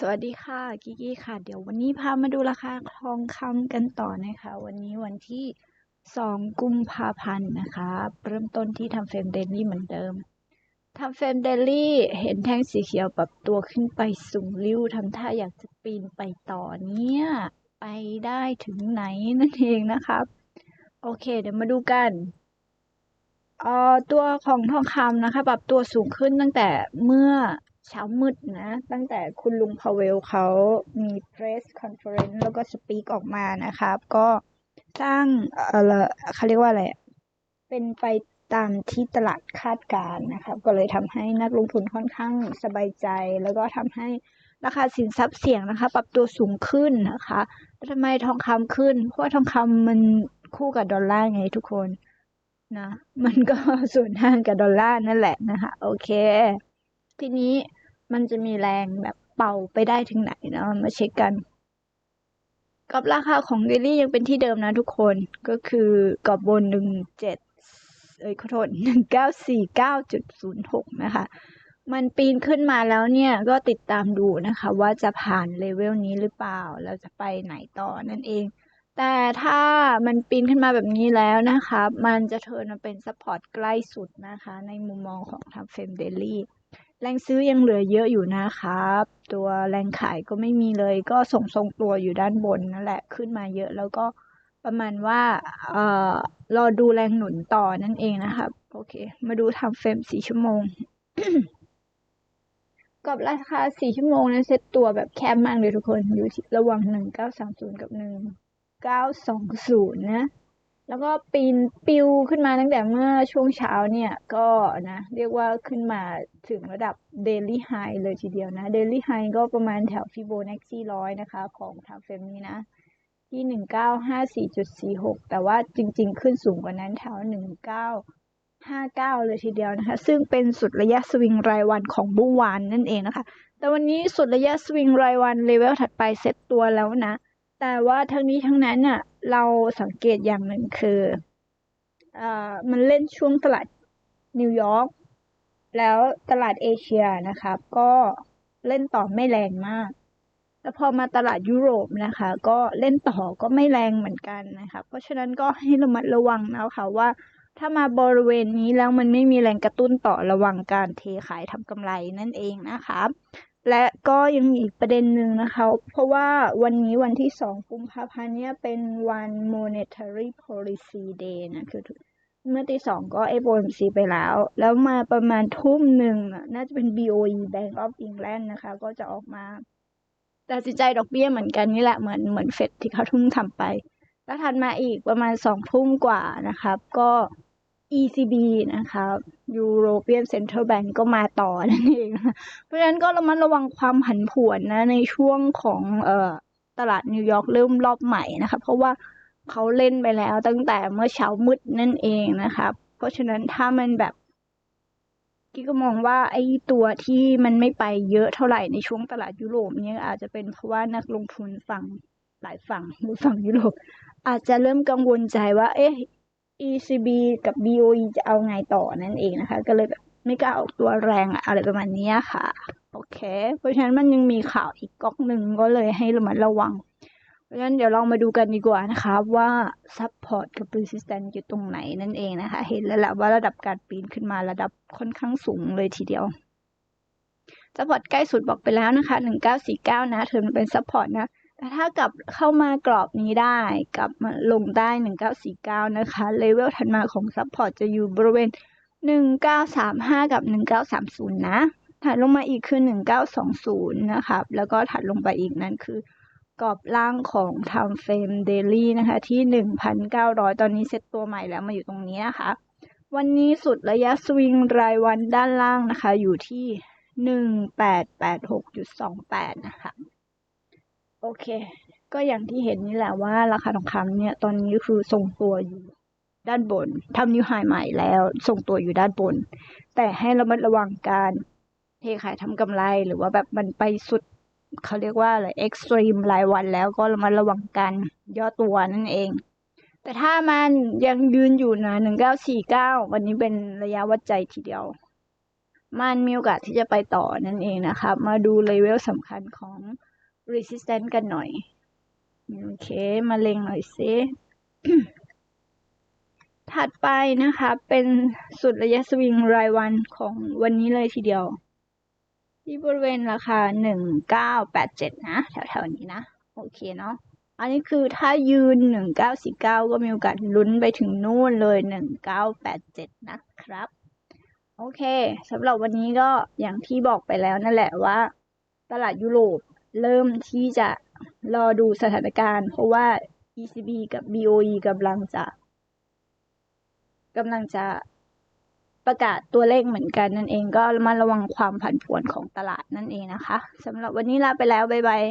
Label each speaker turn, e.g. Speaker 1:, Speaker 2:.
Speaker 1: สวัสดีค่ะกิกกี้ค่ะ เดี๋ยววันนี้พามาดูราคาทองคำกันต่อนะคะ วันนี้วันที่ 2 กุมภาพันธ์นะคะ เริ่มต้นที่ทำเฟรมเดลี่เหมือนเดิมทำเฟรมเดลี่เห็นแท่งสีเขียวปรับตัวขึ้นไปสูงริ้วทำท่าอยากจะปีนไปต่อเนี่ย ไปได้ถึงไหนนั่นเองนะครับ โอเค เดี๋ยวมาดูกันเอ่อตัวของทองคำนะคะ ปรับตัวสูงขึ้นตั้งแต่เมื่อ เช้ามืดนะ ตั้งแต่คุณลุงพาเวลเขามี press conference แล้วก็ speak ออกมานะครับ ก็สร้างเออเขาเรียกว่าอะไร เป็นไปตามที่ตลาดคาดการณ์นะครับ ก็เลยทำให้นักลงทุนค่อนข้างสบายใจ แล้วก็ทำให้ราคาสินทรัพย์เสี่ยงนะคะ ปรับตัวสูงขึ้นนะคะแล้วทำไมทองคำขึ้น เพราะว่าทองคำมันคู่กับดอลลาร์ไงทุกคนนะ มันก็ส่วนทางกับดอลลาร์นั่นแหละนะคะ โอเค ทีนี้ มันจะมีแรงแบบเป่าไปได้ถึงไหนนะมาเช็คกัน กับราคาของเดลี่ยังเป็นที่เดิมนะทุกคนก็คือกรอบบนหนึ่งเจ็ดเอ้ยขอโทษหนึ่งเก้าสี่เก้าจุดศูนย์หกนะคะ มันปีนขึ้นมาแล้วเนี่ยก็ติดตามดูนะคะ ว่าจะผ่านเลเวลนี้หรือเปล่าแล้วจะไปไหนต่อนั่นเอง แต่ถ้ามันปีนขึ้นมาแบบนี้แล้วนะคะ มันจะเทินมาเป็นซัพพอร์ตใกล้สุดนะคะ ในมุมมองของทางเฟมเดลี่ แรงซื้อยังเหลือเยอะอยู่นะครับ ตัวแรงขายก็ไม่มีเลย ก็ส่งทรงตัวอยู่ด้านบนนั่นแหละขึ้นมาเยอะแล้วก็ประมาณว่าเอ่อรอดูแรงหนุนต่อนั่นเองนะครับ โอเค มาดูทำเฟรมสี่ชั่วโมงกับราคาสี่ชั่วโมงนั้นเซ็ตตัวแบบแคบมากเลยทุกคนอยู่ระหว่างหนึ่งเก้าสามศูนย์กับหนึ่งเก้าสองศูนย์นะ แล้วก็ปีนปิวขึ้นมาตั้งแต่เมื่อช่วงเช้าเนี่ย ก็นะ เรียกว่าขึ้นมาถึงระดับ daily high เลยทีเดียวนะ daily high ก็ประมาณแถว Fibonacci ร้อยนะคะ ของทางเฟรมนี้นะ ที่หนึ่งเก้าห้าสี่จุดสี่หกแต่ว่าจริง ๆ ขึ้นสูงกว่านั้นแถวหนึ่งเก้าห้าเก้าเลยทีเดียวนะคะ ซึ่งเป็นสุดระยะสวิงรายวันของเมื่อวานนั่นเองนะคะ แต่วันนี้สุดระยะสวิงรายวันเลเวลถัดไปเซตตัวแล้วนะ แต่ว่าทั้งนี้ทั้งนั้นน่ะ เราสังเกตอย่างหนึ่งคือเอ่อมันเล่นช่วงตลาดนิวยอร์กแล้วตลาดเอเชียนะครับก็เล่นต่อไม่แรงมาก แล้วพอมาตลาดยุโรปนะคะ ก็เล่นต่อก็ไม่แรงเหมือนกันนะคะ เพราะฉะนั้นก็ให้ระมัดระวังนะคะว่า ถ้ามาบริเวณนี้แล้วมันไม่มีแรงกระตุ้นต่อระวังการเทขายทำกำไรนั่นเองนะคะ และก็ยังมีอีกประเด็นหนึ่งนะคะ เพราะว่าวันนี้วันที่ 2 กุมภาพันธ์เนี่ยเป็นวัน monetary policy day นะคือเมื่อตีสองก็ FOMC ไปแล้ว แล้วมาประมาณทุ่มหนึ่งน่ะน่าจะเป็น BOE Bank of England นะคะ ก็จะออกมาตัดสินใจดอกเบี้ยเหมือนกันนี่แหละเหมือนเหมือนเฟดที่เขาทุ่มทำไป แล้วถัดมาอีกประมาณสองทุ่มกว่านะครับ ก็ ECB นะครับ European Central Bank ก็มาต่อนั่นเอง เพราะฉะนั้นก็ระมัดระวังความผันผวนนะ ในช่วงของเอ่อตลาดนิวยอร์กเริ่มรอบใหม่นะคะ เพราะว่าเขาเล่นไปแล้วตั้งแต่เมื่อเช้ามืดนั่นเองนะครับเพราะฉะนั้นถ้ามันแบบกิ๊กก็มองว่าไอ้ตัวที่มันไม่ไปเยอะเท่าไหร่ในช่วงตลาดยุโรปเนี่ยอาจจะเป็นเพราะว่านักลงทุนฝั่งหลายฝั่งหรือฝั่งยุโรปอาจจะเริ่มกังวลใจว่า เอ๊ะ ECB กับ BOE จะเอาไงต่อนั่นเองนะคะ ก็เลยแบบไม่กล้าออกตัวแรงอะอะไรประมาณนี้ค่ะ โอเค เพราะฉะนั้นมันยังมีข่าวอีกก๊อกหนึ่งก็เลยให้ระมัดระวัง เพราะฉะนั้นเดี๋ยวลองมาดูกันดีกว่านะคะ ว่า support กับ resistance อยู่ตรงไหนนั่นเองนะคะ เห็นแล้วแหละว่าระดับการปีนขึ้นมาระดับค่อนข้างสูงเลยทีเดียว support ใกล้สุดบอกไปแล้วนะคะ 1949 นะเธอมันเป็น support นะ แต่ถ้ากลับเข้ามากรอบนี้ได้กลับมาลงได้ 1949 นะคะเลเวลถัดมาของซัพพอร์ตจะอยู่บริเวณ 1935 กับ 1930 นะถัดลงมาอีกคือ 1920 นะครับ แล้วก็ถัดลงไปอีกนั่นคือกรอบล่างของ Time Frame Daily นะคะที่ 1,900 ตอนนี้เซตตัวใหม่แล้วมาอยู่ตรงนี้นะคะ วันนี้สุดระยะสวิงรายวันด้านล่างนะคะ อยู่ที่ 1886.28 นะคะ โอเค ก็อย่างที่เห็นนี่แหละว่าราคาทองคำเนี่ย ตอนนี้คือทรงตัวอยู่ด้านบนทำนิวไฮใหม่แล้วทรงตัวอยู่ด้านบน แต่ให้ระมัดระวังการเทขายทำกำไรหรือว่าแบบมันไปสุดเขาเรียกว่าอะไรเอ็กซ์ตรีมรายวันแล้วก็ระมัดระวังการย่อตัวนั่นเอง แต่ถ้ามันยังยืนอยู่นะหนึ่งเก้าสี่เก้าวันนี้เป็นระยะวัดใจทีเดียว มันมีโอกาสที่จะไปต่อนั่นเองนะครับ มาดูเลเวลสำคัญของ resistance กันหน่อย โอเค มาเล็งหน่อยซิถัดไปนะคะ เป็นสุดระยะสวิงรายวันของวันนี้เลยทีเดียว ที่บริเวณราคาหนึ่งเก้าแปดเจ็ดนะ แถวๆนี้นะ โอเคเนาะอันนี้คือถ้ายืนหนึ่งเก้าสี่เก้าก็มีโอกาสลุ้นไปถึงนู่นเลยหนึ่งเก้าแปดเจ็ดนะครับ โอเคสำหรับวันนี้ก็อย่างที่บอกไปแล้วนั่นแหละว่า ตลาดยุโรป เริ่มที่จะรอดูสถานการณ์ เพราะว่า ECB กับ BOE กำลังจะกำลังจะประกาศตัวเลขเหมือนกันนั่นเองก็มาระวังความผันผวนของตลาดนั่นเองนะคะสำหรับวันนี้ลาไปแล้ว บ๊ายบาย